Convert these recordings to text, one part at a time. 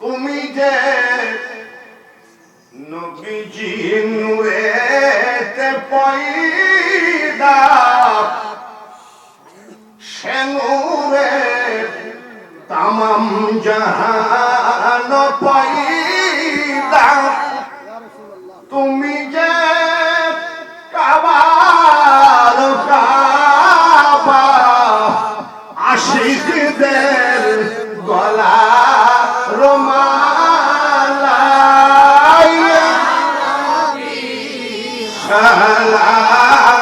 তুমি যে নবীজি নূরেতে পয়দা সে নূরে তামাম জাহান পয়দা তুমি যে কাবার কাবা আশিকদের গলা রোমালাই সালাম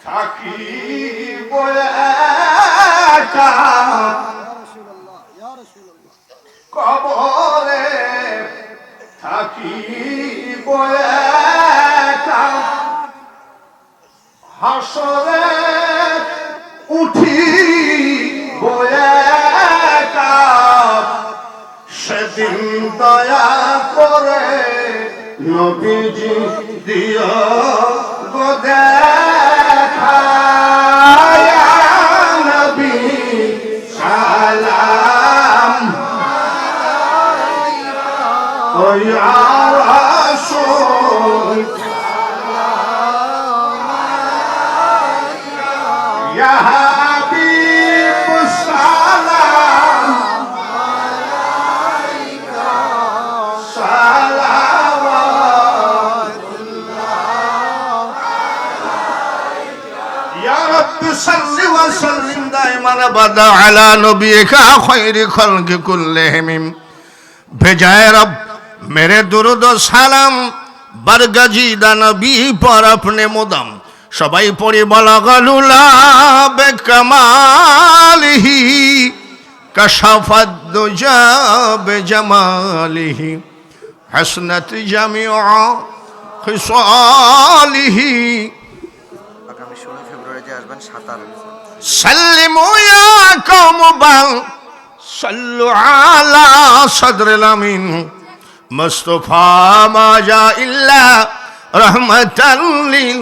থাকি কবরে থাকি হাসরে উঠি একা। সেদিন দয়া করে নবীজি দিও গো وسلم دائما ابدا على نبيك خير خلق كلهم بجاي رب মেরে দুরুদ সালাম বারগাজি দানবি পর আপনে মোদম। সবাই পড়ি বলা গলুলা বেকমালিহি কশাফাদ জামালিহি হাসনাত জামিয়া খিসালিহি। সাল্লিমু ইয়া কওম সাল্লু আলা আমিন। মুস্তফা মাজা ইল্লা রহমতাল্লিল